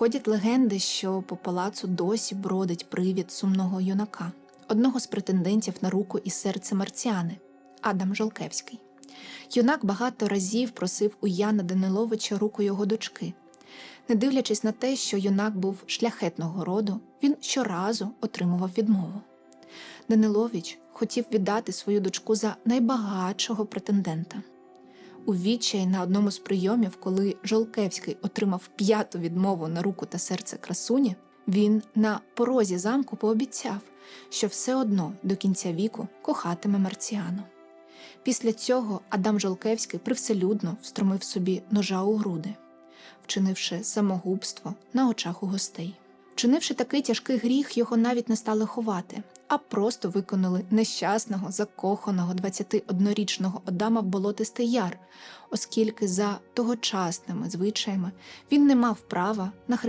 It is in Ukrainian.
Ходять легенди, що по палацу досі бродить привід сумного юнака, одного з претендентів на руку і серце марціани Адам Жолкевський. Юнак багато разів просив у Яна Даниловича руку його дочки. Не дивлячись на те, що юнак був шляхетного роду, він щоразу отримував відмову. Данилович хотів віддати свою дочку за найбагатшого претендента. У відчаї на одному з прийомів, коли Жолкевський отримав п'яту відмову на руку та серце красуні, він на порозі замку пообіцяв, що все одно до кінця віку кохатиме Марціану. Після цього Адам Жолкевський привселюдно встромив собі ножа у груди, вчинивши самогубство на очах у гостей. Вчинивши такий тяжкий гріх, його навіть не стали ховати, а просто виконали нещасного, закоханого 21-річного Адама в болотистий яр, оскільки за тогочасними звичаями він не мав права на християнське